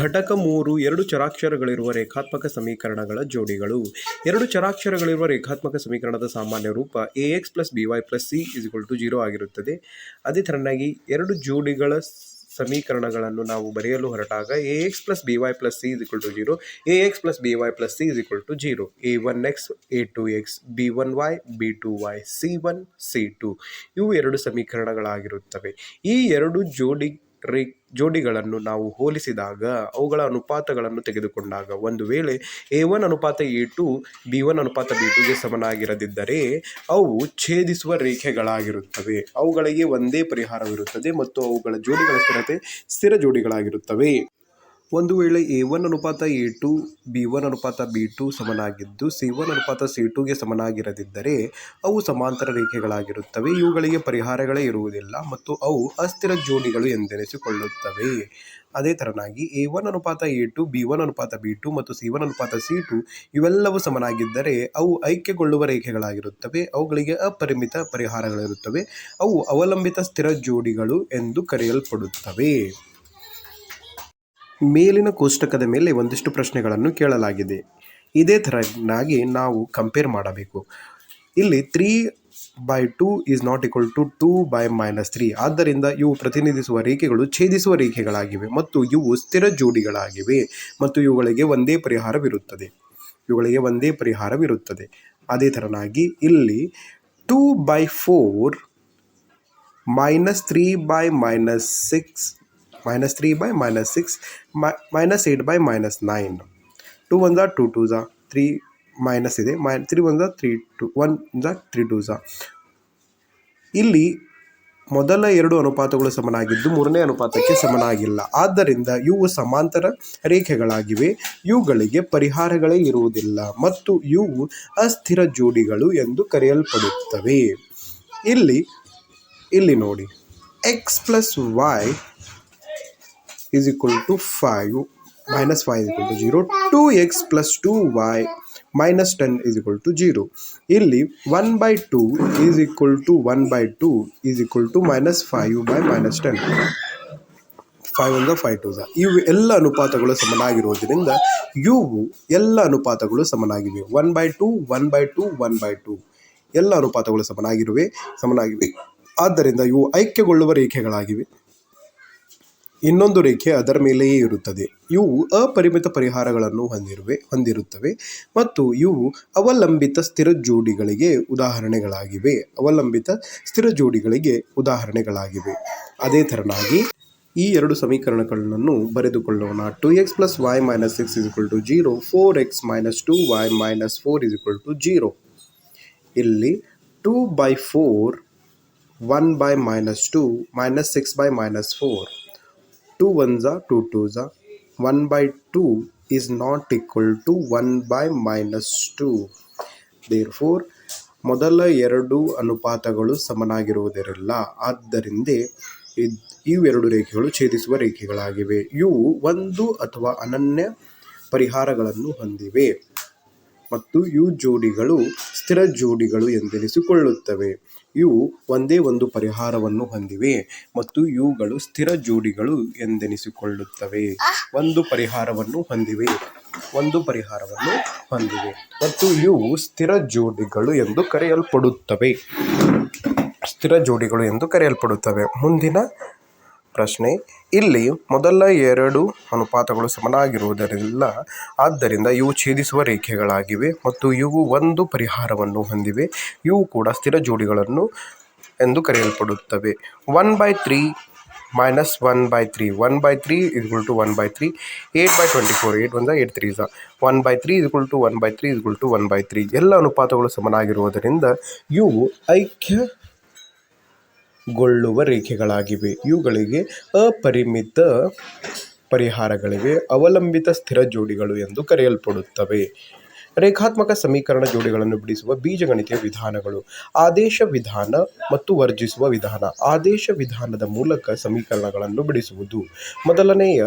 ಘಟಕ ಮೂರು, ಎರಡು ಚರಾಕ್ಷರಗಳಿರುವ ರೇಖಾತ್ಮಕ ಸಮೀಕರಣಗಳ ಜೋಡಿಗಳು. ಎರಡು ಚರಾಕ್ಷರಗಳಿರುವ ರೇಖಾತ್ಮಕ ಸಮೀಕರಣದ ಸಾಮಾನ್ಯ ರೂಪ a x plus b y plus c is equal to zero ಆಗಿರುತ್ತದೆ. ಅದೇ ಥರನಾಗಿ ಎರಡು ಜೋಡಿಗಳ ಸಮೀಕರಣಗಳನ್ನು ನಾವು ಬರೆಯಲು ಹೊರಟಾಗ a x plus b y plus c is equal to zero a x plus b y plus c is equal to zero a one x a two x b one y b two y c one c two ಇವು ಎರಡು ಸಮೀಕರಣಗಳಾಗಿರುತ್ತವೆ. ಈ ಎರಡು ಜೋಡಿ ರೇ ಜೋಡಿಗಳನ್ನು ನಾವು ಹೋಲಿಸಿದಾಗ ಅವುಗಳ ಅನುಪಾತಗಳನ್ನು ತೆಗೆದುಕೊಂಡಾಗ ಒಂದು ವೇಳೆ ಎ ಒನ್ ಅನುಪಾತ ಎ ಟು ಬಿ ಒನ್ ಅನುಪಾತ ಬಿ ಟುಗೆ ಸಮನಾಗಿರದಿದ್ದರೆ ಅವು ಛೇದಿಸುವ ರೇಖೆಗಳಾಗಿರುತ್ತವೆ. ಅವುಗಳಿಗೆ ಒಂದೇ ಪರಿಹಾರವಿರುತ್ತದೆ ಮತ್ತು ಅವುಗಳ ಜೋಡಿಗಳ ಸ್ಥಿರತೆ ಸ್ಥಿರ ಜೋಡಿಗಳಾಗಿರುತ್ತವೆ. ಒಂದು ವೇಳೆ ಎ ಒನ್ ಅನುಪಾತ ಎ ಟು ಬಿ ಒನ್ ಅನುಪಾತ ಬಿ ಟು ಸಮನಾಗಿದ್ದು ಸಿ ಒನ್ ಅನುಪಾತ ಸಿ ಟುಗೆ ಸಮನಾಗಿರದಿದ್ದರೆ ಅವು ಸಮಾಂತರ ರೇಖೆಗಳಾಗಿರುತ್ತವೆ. ಇವುಗಳಿಗೆ ಪರಿಹಾರಗಳೇ ಇರುವುದಿಲ್ಲ ಮತ್ತು ಅವು ಅಸ್ಥಿರ ಜೋಡಿಗಳು ಎಂದೆನಿಸಿಕೊಳ್ಳುತ್ತವೆ. ಅದೇ ತರನಾಗಿ ಎ ಒನ್ ಅನುಪಾತ ಎ ಟು ಬಿ ಒನ್ ಅನುಪಾತ ಬಿ ಟು ಮತ್ತು ಸಿ ಒನ್ ಅನುಪಾತ ಸಿ ಟು ಇವೆಲ್ಲವೂ ಸಮನಾಗಿದ್ದರೆ ಅವು ಐಕ್ಯಗೊಳ್ಳುವ ರೇಖೆಗಳಾಗಿರುತ್ತವೆ. ಅವುಗಳಿಗೆ ಅಪರಿಮಿತ ಪರಿಹಾರಗಳಿರುತ್ತವೆ. ಅವು ಅವಲಂಬಿತ ಸ್ಥಿರ ಜೋಡಿಗಳು ಎಂದು ಕರೆಯಲ್ಪಡುತ್ತವೆ. ಮೇಲಿನ ಕೋಷ್ಟಕದ ಮೇಲೆ ಒಂದಿಷ್ಟು ಪ್ರಶ್ನೆಗಳನ್ನು ಕೇಳಲಾಗಿದೆ. ಇದೇ ಥರನಾಗಿ ನಾವು ಕಂಪೇರ್ ಮಾಡಬೇಕು. ಇಲ್ಲಿ three by two is not equal to two by minus three ಆದ್ದರಿಂದ ಇವು ಪ್ರತಿನಿಧಿಸುವ ರೇಖೆಗಳು ಛೇದಿಸುವ ರೇಖೆಗಳಾಗಿವೆ ಮತ್ತು ಇವು ಸ್ಥಿರ ಜೋಡಿಗಳಾಗಿವೆ ಮತ್ತು ಇವುಗಳಿಗೆ ಒಂದೇ ಪರಿಹಾರವಿರುತ್ತದೆ. ಇವುಗಳಿಗೆ ಒಂದೇ ಪರಿಹಾರವಿರುತ್ತದೆ. ಅದೇ ಥರನಾಗಿ ಇಲ್ಲಿ two by four minus three by minus six minus three by minus six minus eight by minus nine two one Jha two two ಝಾ ತ್ರೀ ಮೈನಸ್ ಇದೆ ಮೈ ತ್ರೀ ಝಾ ತ್ರೀ ಟು ಒನ್ ಝಾ ತ್ರೀ ಟೂ ಝಾ ಇಲ್ಲಿ ಮೊದಲ ಎರಡು ಅನುಪಾತಗಳು ಸಮನಾಗಿದ್ದು ಮೂರನೇ ಅನುಪಾತಕ್ಕೆ ಸಮನಾಗಿಲ್ಲ. ಆದ್ದರಿಂದ ಇವು ಸಮಾಂತರ ರೇಖೆಗಳಾಗಿವೆ. ಇವುಗಳಿಗೆ ಪರಿಹಾರಗಳೇ ಇರುವುದಿಲ್ಲ ಮತ್ತು ಇವು ಅಸ್ಥಿರ ಜೋಡಿಗಳು ಎಂದು ಕರೆಯಲ್ಪಡುತ್ತವೆ. ಇಲ್ಲಿ ಇಲ್ಲಿ ನೋಡಿ. X plus y is equal to 5 minus 5 is equal to 0 2x plus 2y minus 10 is equal to 0 ಇಲ್ಲಿ 1 by 2 is equal to 1 by 2 is equal to minus 5 by minus 10 five ಒಂದು ಫೈವ್ ಟು ಇವು ಎಲ್ಲ ಅನುಪಾತಗಳು ಸಮನಾಗಿರುವುದರಿಂದ ಇವು ಎಲ್ಲ ಅನುಪಾತಗಳು ಸಮನಾಗಿವೆ. One by two one by two one by two ಎಲ್ಲ ಅನುಪಾತಗಳು ಸಮನಾಗಿರುವೆ, ಸಮನಾಗಿವೆ. ಆದ್ದರಿಂದ ಇವು ಐಕ್ಯಗೊಳ್ಳುವ ರೇಖೆಗಳಾಗಿವೆ. ಇನ್ನೊಂದು ರೇಖೆ ಅದರ ಮೇಲೆಯೇ ಇರುತ್ತದೆ. ಇವು ಅಪರಿಮಿತ ಪರಿಹಾರಗಳನ್ನು ಹೊಂದಿರುವೆ ಹೊಂದಿರುತ್ತವೆ ಮತ್ತು ಇವು ಅವಲಂಬಿತ ಸ್ಥಿರ ಜೋಡಿಗಳಿಗೆ ಉದಾಹರಣೆಗಳಾಗಿವೆ. ಅವಲಂಬಿತ ಸ್ಥಿರ ಜೋಡಿಗಳಿಗೆ ಉದಾಹರಣೆಗಳಾಗಿವೆ. ಅದೇ ಥರನಾಗಿ ಈ ಎರಡು ಸಮೀಕರಣಗಳನ್ನು ಬರೆದುಕೊಳ್ಳೋಣ. Two x plus y minus six is equal to zero four x minus two y minus four is equal to zero ಇಲ್ಲಿ two by four one by minus two minus six by minus four two one Jha two two one by two is not equal to one by minus two therefore ಮೊದಲ ಎರಡು ಅನುಪಾತಗಳು ಸಮನಾಗಿರುವುದಿರಲ್ಲ. ಆದ್ದರಿಂದ ಇವೆರಡು ರೇಖೆಗಳು ಛೇದಿಸುವ ರೇಖೆಗಳಾಗಿವೆ. ಇವು ಒಂದು ಅಥವಾ ಅನನ್ಯ ಪರಿಹಾರಗಳನ್ನು ಹೊಂದಿವೆ. ಮತ್ತು ಇವು ಜೋಡಿಗಳು, ಸ್ಥಿರ ಜೋಡಿಗಳು ಎಂದೆನಿಸಿಕೊಳ್ಳುತ್ತವೆ. ಇವು ಒಂದೇ ಒಂದು ಪರಿಹಾರವನ್ನು ಹೊಂದಿವೆ ಮತ್ತು ಇವುಗಳು ಸ್ಥಿರ ಜೋಡಿಗಳು ಎಂದೆನಿಸಿಕೊಳ್ಳುತ್ತವೆ. ಒಂದು ಪರಿಹಾರವನ್ನು ಹೊಂದಿವೆ, ಒಂದು ಪರಿಹಾರವನ್ನು ಹೊಂದಿವೆ ಮತ್ತು ಇವು ಸ್ಥಿರ ಜೋಡಿಗಳು ಎಂದು ಕರೆಯಲ್ಪಡುತ್ತವೆ. ಸ್ಥಿರ ಜೋಡಿಗಳು ಎಂದು ಕರೆಯಲ್ಪಡುತ್ತವೆ. ಮುಂದಿನ ಪ್ರಶ್ನೆ. ಇಲ್ಲಿ ಮೊದಲ ಎರಡು ಅನುಪಾತಗಳು ಸಮನಾಗಿರುವುದರಿಂದ ಆದ್ದರಿಂದ ಇವು ಛೇದಿಸುವ ರೇಖೆಗಳಾಗಿವೆ ಮತ್ತು ಇವು ಒಂದು ಪರಿಹಾರವನ್ನು ಹೊಂದಿವೆ. ಇವು ಕೂಡ ಸ್ಥಿರ ಜೋಡಿಗಳನ್ನು ಎಂದು ಕರೆಯಲ್ಪಡುತ್ತವೆ. One by three minus one by three one by three is equal to one by three eight by twenty four eight ಒಂದ ಏಯ್ಟ್ ತ್ರೀ ಸ one by three is equal to one by three is equal to one by three ಎಲ್ಲ ಅನುಪಾತಗಳು ಸಮನಾಗಿರುವುದರಿಂದ ಇವು ಐಕ್ಯ ಗೊಳ್ಳುವ ರೇಖೆಗಳಾಗಿವೆ. ಇವುಗಳಿಗೆ ಅಪರಿಮಿತ ಪರಿಹಾರಗಳಿವೆ. ಅವಲಂಬಿತ ಸ್ಥಿರ ಜೋಡಿಗಳು ಎಂದು ಕರೆಯಲ್ಪಡುತ್ತವೆ. ರೇಖಾತ್ಮಕ ಸಮೀಕರಣ ಜೋಡಿಗಳನ್ನು ಬಿಡಿಸುವ ಬೀಜಗಣಿತೀಯ ವಿಧಾನಗಳು. ಆದೇಶ ವಿಧಾನ ಮತ್ತು ವರ್ಜಿಸುವ ವಿಧಾನ. ಆದೇಶ ವಿಧಾನದ ಮೂಲಕ ಸಮೀಕರಣಗಳನ್ನು ಬಿಡಿಸುವುದು. ಮೊದಲನೆಯ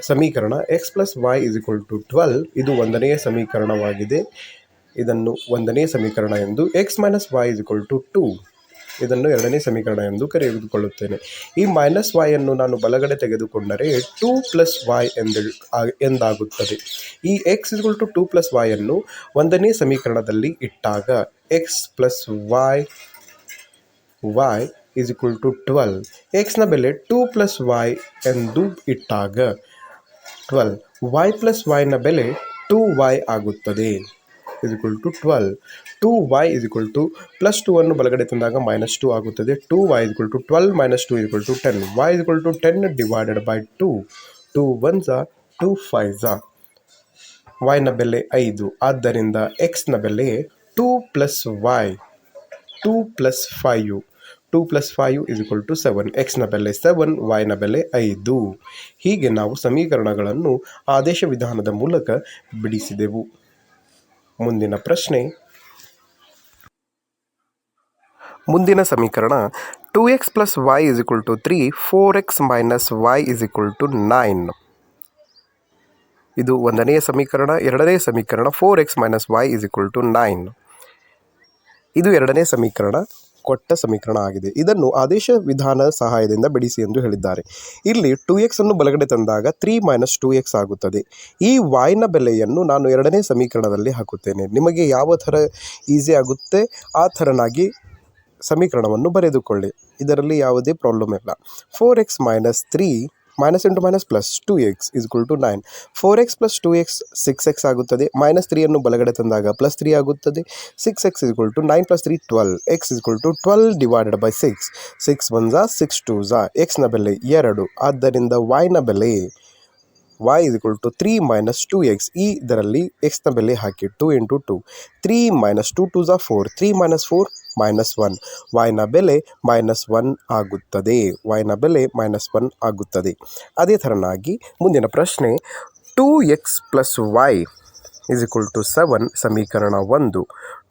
ಸಮೀಕರಣ x plus y is equal to twelve ಇದು ಒಂದನೆಯ ಸಮೀಕರಣವಾಗಿದೆ. ಇದನ್ನು ಒಂದನೇ ಸಮೀಕರಣ ಎಂದು x minus y is equal to two ಇದನ್ನು ಎರಡನೇ ಸಮೀಕರಣ ಎಂದು ಕರೆದುಕೊಳ್ಳುತ್ತೇನೆ. ಈ ಮೈನಸ್ ಅನ್ನು ನಾನು ಬಲಗಡೆ ತೆಗೆದುಕೊಂಡರೆ ಟೂ ಪ್ಲಸ್ ವೈ ಎಂದು ಎಂದಾಗುತ್ತದೆ. ಈ x is equal to two plus ವಾಯನ್ನು ಒಂದನೇ ಸಮೀಕರಣದಲ್ಲಿ ಇಟ್ಟಾಗ x plus y y is equal to twelve ಎಕ್ಸ್ನ ಬೆಲೆ ಟೂ ಪ್ಲಸ್ ವೈ ಎಂದು ಇಟ್ಟಾಗ ಟ್ವೆಲ್ ವೈ ಪ್ಲಸ್ ವೈನ ಬೆಲೆ ಟೂ ವೈ ಆಗುತ್ತದೆ. Is equal to twelve two y is equal to plus two ಅನ್ನು ಬಲಗಡೆ ತಂದಾಗ ಮೈನಸ್ ಟು ಆಗುತ್ತದೆ. Two y is to twelve minus two equal to ten y is equal to ten divided by two two one Jha two five ಝಾ ವೈನ ಬೆಲೆ ಐದು. ಆದ್ದರಿಂದ ಎಕ್ಸ್ನ ಬೆಲೆ two plus y two plus five two plus five is equal to seven ಎಕ್ಸ್ನ ಬೆಲೆ seven ವೈನ ಬೆಲೆ ಐದು. ಹೀಗೆ ನಾವು ಸಮೀಕರಣಗಳನ್ನು ಆದೇಶ ವಿಧಾನದ ಮೂಲಕ ಬಿಡಿಸಿದೆವು. ಮುಂದಿನ ಪ್ರಶ್ನೆ. ಮುಂದಿನ ಸಮೀಕರಣ two x plus y is equal to three four x minus y is equal to nine ಇದು ಒಂದನೆಯ ಸಮೀಕರಣ ಎರಡನೇ ಸಮೀಕರಣ four x minus y is equal to nine ಇದು ಎರಡನೇ ಸಮೀಕರಣ ಕೊಟ್ಟ ಸಮೀಕರಣ ಆಗಿದೆ. ಇದನ್ನು ಆದೇಶ ವಿಧಾನ ಸಹಾಯದಿಂದ ಬಿಡಿಸಿ ಎಂದು ಹೇಳಿದ್ದಾರೆ. ಇಲ್ಲಿ ಟೂ ಎಕ್ಸ್ ಅನ್ನು ಬಲಗಡೆ ತಂದಾಗ ತ್ರೀ ಮೈನಸ್ ಟು ಎಕ್ಸ್ ಆಗುತ್ತದೆ. ಈ ವಾಯ್ನ ಬೆಲೆಯನ್ನು ನಾನು ಎರಡನೇ ಸಮೀಕರಣದಲ್ಲಿ ಹಾಕುತ್ತೇನೆ. ನಿಮಗೆ ಯಾವ ಥರ ಈಸಿ ಆಗುತ್ತೆ, ಆ ಥರನಾಗಿ ಸಮೀಕರಣವನ್ನು ಬರೆದುಕೊಳ್ಳಿ. ಇದರಲ್ಲಿ ಯಾವುದೇ ಪ್ರಾಬ್ಲಮ್ ಇಲ್ಲ. Four x minus three minus into minus plus two x is two nine four x plus two x six x ಆಗುತ್ತದೆ. ಮೈನಸ್ ತ್ರೀಯನ್ನು ಬಲಗಡೆ ತಂದಾಗ ಪ್ಲಸ್ ತ್ರೀ ಆಗುತ್ತದೆ. Six x is two nine plus three twelve x is two twelve divided by six six one Jha six two ಝಾ ಎಕ್ಸ್ನ ಬೆಲೆ ಎರಡು. ಆದ್ದರಿಂದ ವೈನ ಬೆಲೆ y is equal to three minus two x ಈ ಇದರಲ್ಲಿ ಎಕ್ಸ್ನ ಬೆಲೆ ಹಾಕಿ two into two three minus two two Jha four three minus four minus one ವೈನ ಬೆಲೆ ಮೈನಸ್ ಒನ್ ಆಗುತ್ತದೆ. ವೈನ ಬೆಲೆ ಮೈನಸ್ ಒನ್ ಆಗುತ್ತದೆ. ಅದೇ ಥರನಾಗಿ ಮುಂದಿನ ಪ್ರಶ್ನೆ two x plus y is equal to seven ಸಮೀಕರಣ ಒಂದು.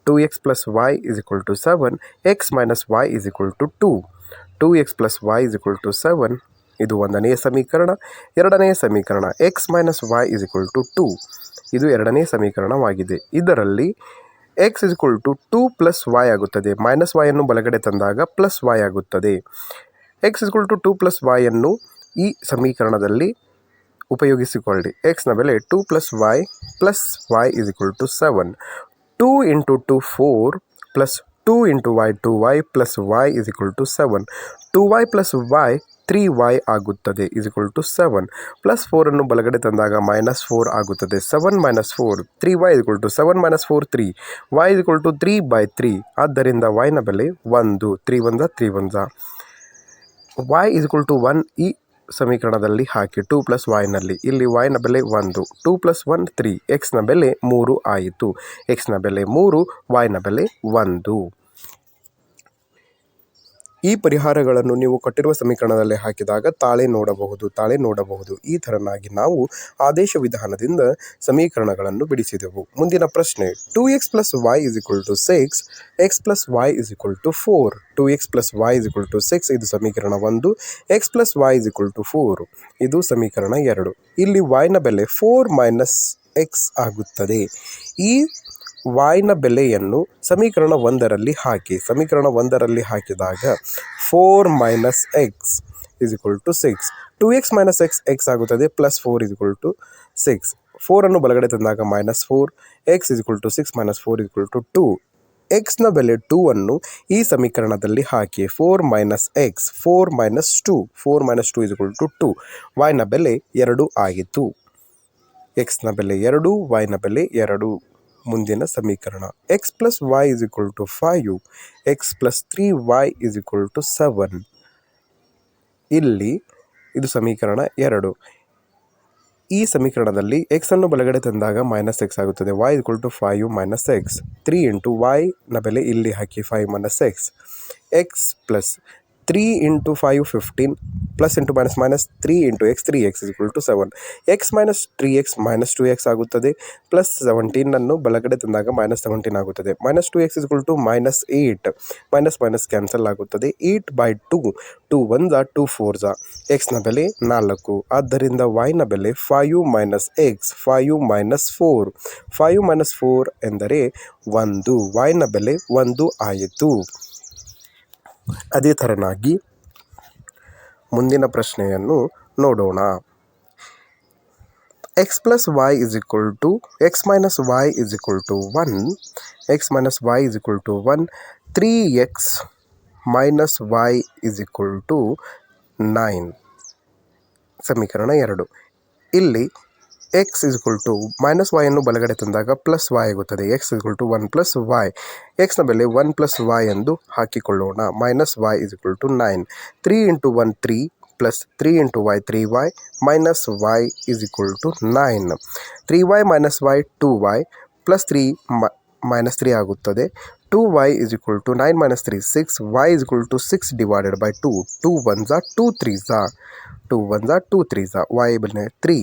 Two x plus y is equal to seven x minus y is equal to two two x plus y is equal to seven ಇದು ಒಂದನೆಯ ಸಮೀಕರಣ. ಎರಡನೆಯ ಸಮೀಕರಣ x minus y is equal to two ಇದು ಎರಡನೇ ಸಮೀಕರಣವಾಗಿದೆ. ಇದರಲ್ಲಿ x is equal to two plus y ಆಗುತ್ತದೆ. ಮೈನಸ್ ವೈಯನ್ನು ಬಲಗಡೆ ತಂದಾಗ ಪ್ಲಸ್ ವೈ ಆಗುತ್ತದೆ. X is equal to two plus ವೈಯನ್ನು ಈ ಸಮೀಕರಣದಲ್ಲಿ ಉಪಯೋಗಿಸಿಕೊಳ್ಳಿ. ಎಕ್ಸ್ನ ಬೆಲೆ two plus y plus Y is equal to seven two into two four plus two into y two y plus Y is equal to seven two y plus Y three y ಆಗುತ್ತದೆ is equal to seven plus ಫೋರನ್ನು ಬಲಗಡೆ ತಂದಾಗ minus four ಆಗುತ್ತದೆ. Seven minus four three y is to seven minus four three y is equal to three by three ಆದ್ದರಿಂದ ವೈನ ಬೆಲೆ ಒಂದು. Three ಒಂದ ತ್ರೀ ಒಂದ. Y is equal to one ಈ ಸಮೀಕರಣದಲ್ಲಿ ಹಾಕಿ. ಟೂ ಪ್ಲಸ್ ವೈನಲ್ಲಿ ಇಲ್ಲಿ ವೈನ ಬೆಲೆ ಒಂದು. ಟೂ ಪ್ಲಸ್ ಒನ್ ತ್ರೀ ಎಕ್ಸ್ನ ಬೆಲೆ ಮೂರು ಆಯಿತು. ಎಕ್ಸ್ನ ಬೆಲೆ ಮೂರು ವೈನ ಬೆಲೆ ಒಂದು. ಈ ಪರಿಹಾರಗಳನ್ನು ನೀವು ಕೊಟ್ಟಿರುವ ಸಮೀಕರಣದಲ್ಲಿ ಹಾಕಿದಾಗ ತಾಳೆ ನೋಡಬಹುದು ತಾಳೆ ನೋಡಬಹುದು. ಈ ಥರನಾಗಿ ನಾವು ಆದೇಶ ವಿಧಾನದಿಂದ ಸಮೀಕರಣಗಳನ್ನು ಬಿಡಿಸಿದೆವು. ಮುಂದಿನ ಪ್ರಶ್ನೆ two x plus y is equal to six x plus y is equal to four two x plus y is equal to six ಇದು ಸಮೀಕರಣ ಒಂದು. X plus y is equal to four ಇದು ಸಮೀಕರಣ ಎರಡು. ಇಲ್ಲಿ ವೈನ ಬೆಲೆ ಫೋರ್ ಮೈನಸ್ ಎಕ್ಸ್ ಆಗುತ್ತದೆ. ಈ ವಾಯ್ನ ಬೆಲೆಯನ್ನು ಸಮೀಕರಣ ಒಂದರಲ್ಲಿ ಹಾಕಿ. ಸಮೀಕರಣ ಒಂದರಲ್ಲಿ ಹಾಕಿದಾಗ four minus x is equal to six two x minus x x ಆಗುತ್ತದೆ plus four is equal to six ಫೋರನ್ನು ಬಲಗಡೆ ತಂದಾಗ minus four x is equal to six minus four is equal to two ಎಕ್ಸ್ನ ಬೆಲೆ two ಅನ್ನು ಈ ಸಮೀಕರಣದಲ್ಲಿ ಹಾಕಿ. Four minus x four minus two four minus two is equal to two ವೈನ ಬೆಲೆ ಎರಡು ಆಗಿತ್ತು. ಎಕ್ಸ್ನ ಬೆಲೆ ಎರಡು ವೈನ ಬೆಲೆ ಎರಡು. ಮುಂದಿನ ಸಮೀಕರಣ. X plus y is equal to five x plus three y is equal to seven ಇಲ್ಲಿ ಇದು ಸಮೀಕರಣ ಎರಡು. ಈ ಸಮೀಕರಣದಲ್ಲಿ ಎಕ್ಸ್ ಅನ್ನು ಬಲಗಡೆ ತಂದಾಗ ಮೈನಸ್ ಎಕ್ಸ್ ಆಗುತ್ತದೆ. Y equal to five minus x three into ವೈನ ಬೆಲೆ ಇಲ್ಲಿ ಹಾಕಿ five minus x x plus three into five fifteen plus into minus minus three into x three x equal to seven x minus three x minus two x ಆಗುತ್ತದೆ. Plus ಸೆವೆಂಟೀನನ್ನು ಬಲಗಡೆ ತಂದಾಗ minus seventeen ಆಗುತ್ತದೆ. Minus two x equal to minus eight minus minus cancel ಆಗುತ್ತದೆ. Eight by two two Jha two four ಝಾ ಎಕ್ಸ್ನ ಬೆಲೆ ನಾಲ್ಕು. ಆದ್ದರಿಂದ ವೈನ ಬೆಲೆ five minus x five minus four five minus four ಎಂದರೆ ಒಂದು. ವೈನ ಬೆಲೆ ಒಂದು ಆಯಿತು. ಅದೇ ಥರನಾಗಿ ಮುಂದಿನ ಪ್ರಶ್ನೆಯನ್ನು ನೋಡೋಣ. X plus y is equal to x minus y is equal to one x minus y is equal to one three x minus y is equal to nine ಸಮೀಕರಣ ಎರಡು. ಇಲ್ಲಿ x is equal to minus ವೈಯನ್ನು ಬಲಗಡೆ ತಂದಾಗ plus Y ಆಗುತ್ತದೆ. X is equal to one plus y ಎಕ್ಸ್ನ ಬೆಲೆ one plus y ಎಂದು ಹಾಕಿಕೊಳ್ಳೋಣ. Minus y is equal to nine three into one three plus three into y three y minus y is equal to nine three y minus y two y plus three minus three ಆಗುತ್ತದೆ. Two y is equal to nine minus three six y is equal to six divided by two two one Jha two three ಝಾ two one ಝಾ two three ಝಾ y ಬೆಲೆ three.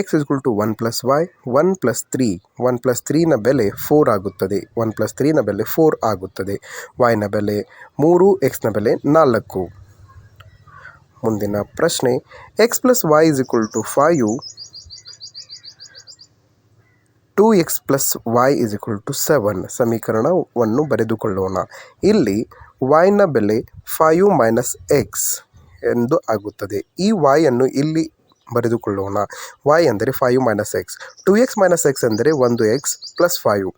X is equal to one plus y one plus three one plus ತ್ರೀನ ಬೆಲೆ ಫೋರ್ ಆಗುತ್ತದೆ. One plus ತ್ರೀನ ಬೆಲೆ ಫೋರ್ ಆಗುತ್ತದೆ. ವಾಯ್ನ ಬೆಲೆ ಮೂರು ಎಕ್ಸ್ನ ಬೆಲೆ ನಾಲ್ಕು. ಮುಂದಿನ ಪ್ರಶ್ನೆ x plus y is equal to five two x plus y is equal to seven ಸಮೀಕರಣವನ್ನು ಬರೆದುಕೊಳ್ಳೋಣ. ಇಲ್ಲಿ ವಾಯ್ನ ಬೆಲೆ ಫೈವ್ ಮೈನಸ್ ಎಕ್ಸ್ ಎಂದು ಆಗುತ್ತದೆ. ಈ ವಾಯನ್ನು ಇಲ್ಲಿ ಬರೆದುಕೊಳ್ಳೋಣ. ವಾಯ್ ಅಂದರೆ five minus x two x minus x ಅಂದರೆ ಒಂದು ಎಕ್ಸ್ ಪ್ಲಸ್ ಫೈವ್